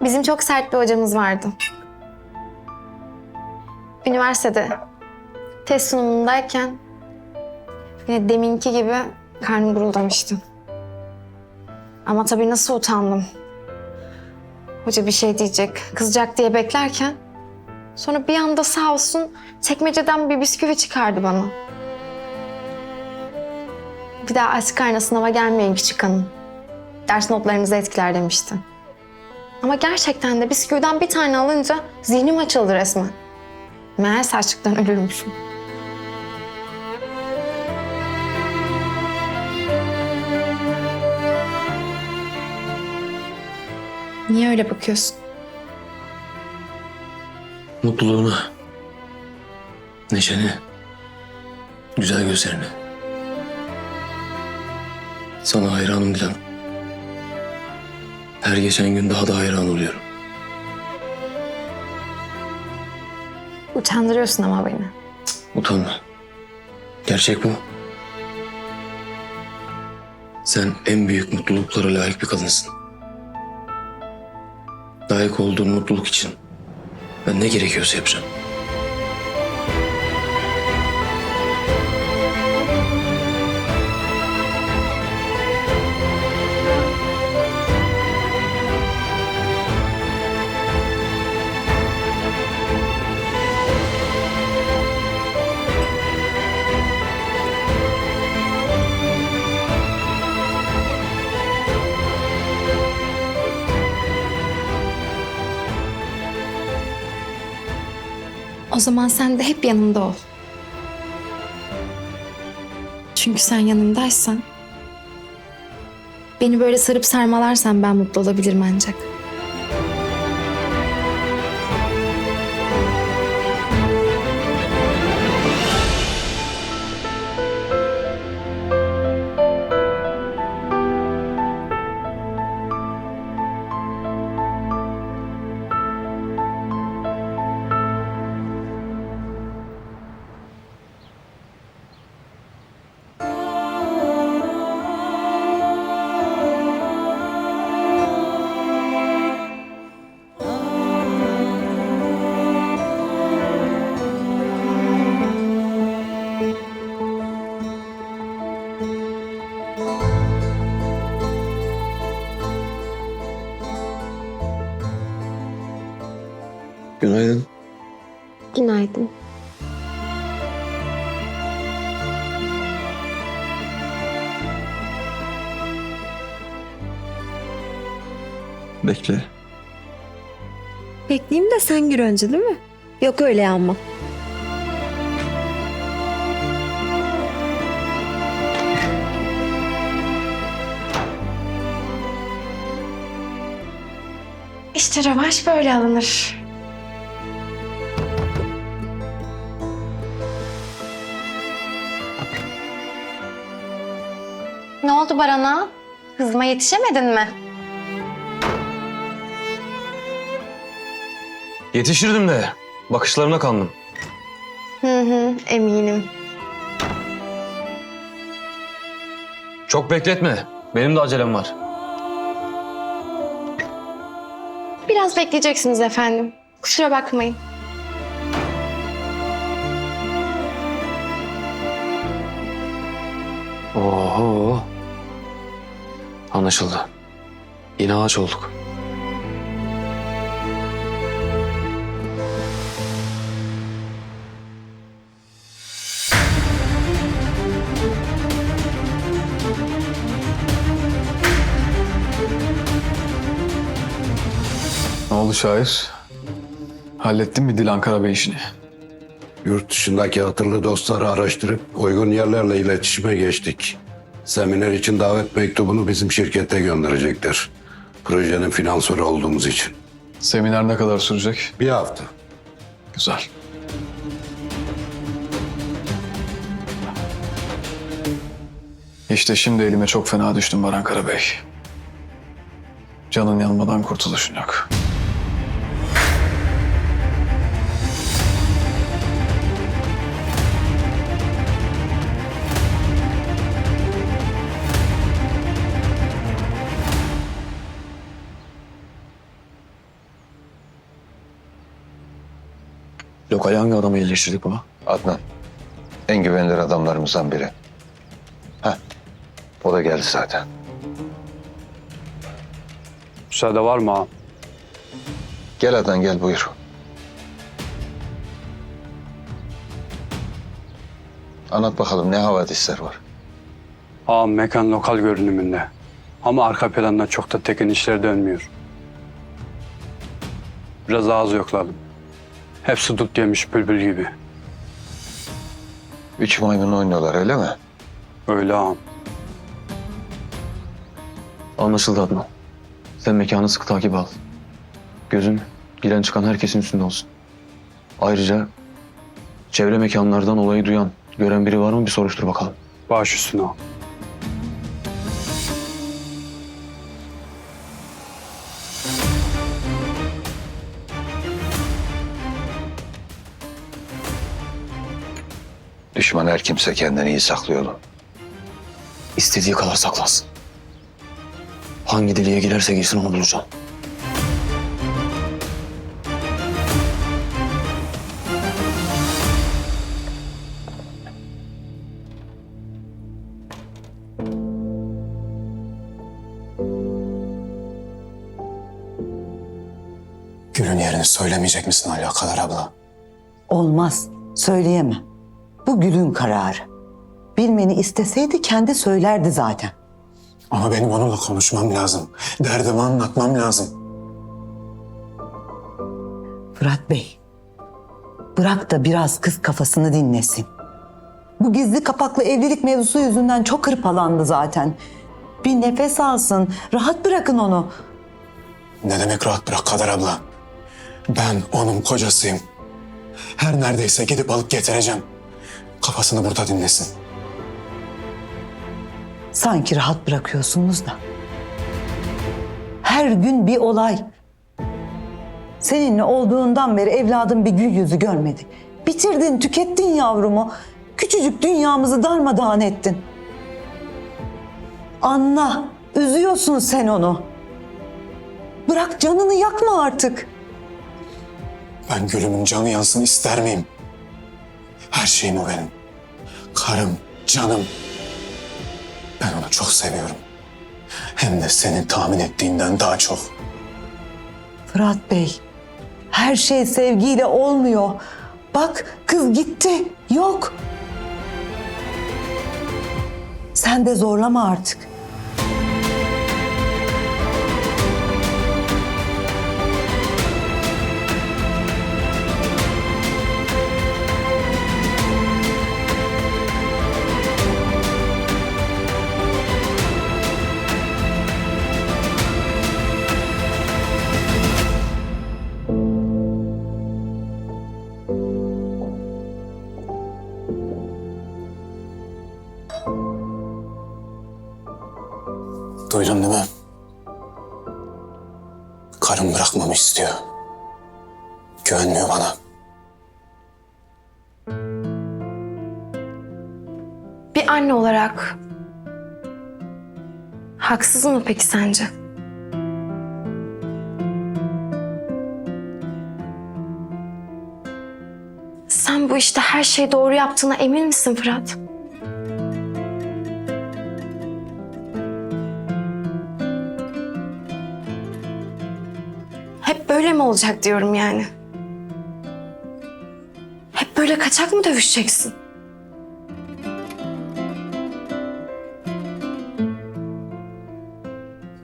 Bizim çok sert bir hocamız vardı. Üniversitede test sunumundayken yine deminki gibi karnım guruldamıştı. Ama tabii nasıl utandım. Hoca bir şey diyecek, kızacak diye beklerken sonra bir anda sağ olsun çekmeceden bir bisküvi çıkardı bana. Bir daha aç karnına sınava gelmeyin küçük hanım. Ders notlarınızı etkiler demişti. Ama gerçekten de bisküviden bir tane alınca zihnim açıldı resmen. Meğer açlıktan ölürmüşüm. Niye öyle bakıyorsun? Mutluluğunu, neşeni, güzel gözlerini. Sana hayranım Dilan. Her geçen gün daha da hayran oluyorum. Utandırıyorsun ama beni. Utanma. Gerçek bu. Sen en büyük mutluluklara layık bir kadınsın. Layık olduğun mutluluk için ben ne gerekiyorsa yapacağım. O zaman sen de hep yanımda ol. Çünkü sen yanımdaysan... Beni böyle sarıp sarmalarsan ben mutlu olabilirim ancak. Günaydın. Günaydın. Bekle. Bekleyeyim de sen gir önce değil mi? Yok öyle ama. İşte rövanş böyle alınır. Ne oldu Baran'a? Hızıma yetişemedin mi? Yetişirdim de bakışlarına kandım. Hı hı, eminim. Çok bekletme. Benim de acelem var. Biraz bekleyeceksiniz efendim. Kusura bakmayın. Oho. Anlaşıldı. Yine ağaç olduk. Ne oldu şair? Hallettin mi Dilan Karabey işini? Yurt dışındaki hatırlı dostları araştırıp uygun yerlerle iletişime geçtik. Seminer için davet mektubunu bizim şirkete gönderecekler. Projenin finansörü olduğumuz için. Seminer ne kadar sürecek? Bir hafta. Güzel. İşte şimdi elime çok fena düştüm Baran Karabey. Canın yanmadan kurtuluşun yok. Lokal hangi adamı iyileştirdik baba? Adnan. En güvenilir adamlarımızdan biri. Heh. O da geldi zaten. Müsaade var mı ağam? Gel Adnan gel buyur. Anlat bakalım ne havadisler var. Ağam mekan lokal görünümünde. Ama arka planda çok da tekin işler dönmüyor. Biraz ağız yokladım. Hepsi dut yemiş bülbül gibi. Üç maymun oynuyorlar öyle mi? Öyle ağam. Anlaşıldı Adnan. Sen mekanı sıkı takip al. Gözün giren çıkan herkesin üstünde olsun. Ayrıca çevre mekanlardan olayı duyan, gören biri var mı bir soruştur bakalım. Baş üstüne ağam. Düşman her kimse kendini iyi saklıyor oğlum. İstediği kadar saklasın. Hangi deliğe girerse girsin onu bulacağım. Gül'ün yerini söylemeyecek misin alakadar abla? Olmaz. Söyleyemem. Bu Gül'ün kararı. Bilmeni isteseydi kendi söylerdi zaten. Ama benim onunla konuşmam lazım. Derdimi anlatmam lazım. Fırat Bey. Bırak da biraz kız kafasını dinlesin. Bu gizli kapaklı evlilik mevzusu yüzünden çok hırpalandı zaten. Bir nefes alsın. Rahat bırakın onu. Ne demek rahat bırak Kader abla? Ben onun kocasıyım. Her neredeyse gidip alıp getireceğim. Kafasını burada dinlesin. Sanki rahat bırakıyorsunuz da. Her gün bir olay. Seninle olduğundan beri evladım bir gül yüzü görmedi. Bitirdin, tükettin yavrumu. Küçücük dünyamızı darmadağın ettin. Anla, üzüyorsun sen onu. Bırak canını yakma artık. Ben Gül'ümün canı yansın ister miyim? Her şeyim o benim. Karım, canım. Ben onu çok seviyorum. Hem de senin tahmin ettiğinden daha çok. Fırat Bey, her şey sevgiyle olmuyor. Bak kız gitti, yok. Sen de zorlama artık. Duydun değil mi? Karım bırakmamı istiyor. Güvenmiyor bana. Bir anne olarak haksız mı peki sence? Sen bu işte her şeyi doğru yaptığına emin misin Fırat? Mi olacak diyorum yani? Hep böyle kaçak mı dövüşeceksin?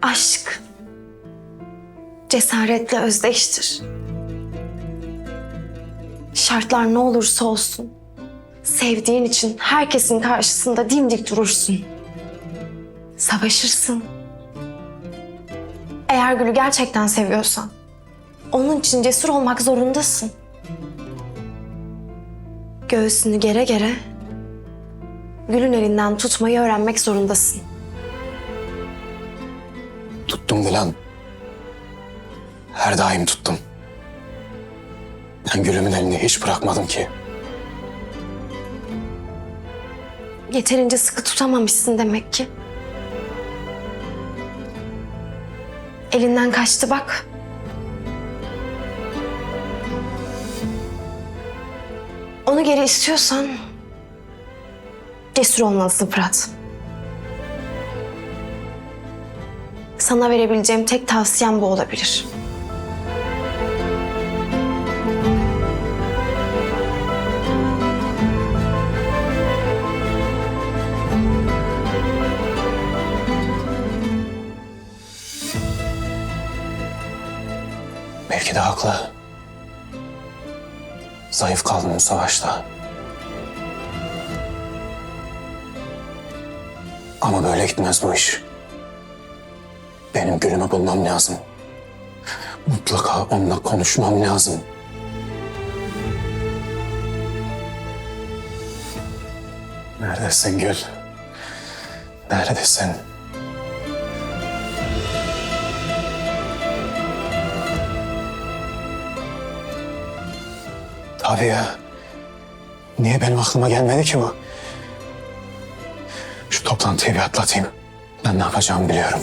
Aşk cesaretle özdeştir. Şartlar ne olursa olsun sevdiğin için herkesin karşısında dimdik durursun. Savaşırsın. Eğer Gül'ü gerçekten seviyorsan onun için cesur olmak zorundasın. Göğsünü gere gere Gül'ün elinden tutmayı öğrenmek zorundasın. Tuttum Dilan. Her daim tuttum. Ben Gül'ümün elini hiç bırakmadım ki. Yeterince sıkı tutamamışsın demek ki. Elinden kaçtı bak. Onu geri istiyorsan cesur olmalısın Fırat. Sana verebileceğim tek tavsiyem bu olabilir. Belki de haklı. Zayıf kaldım bu savaşta. Ama böyle gitmez bu iş. Benim gülümü bulmam lazım. Mutlaka onunla konuşmam lazım. Neredesin Gül? Neredesin? Tabii ya. Niye benim aklıma gelmedi ki bu? Şu toplantıyı bir atlatayım. Ben ne yapacağımı biliyorum.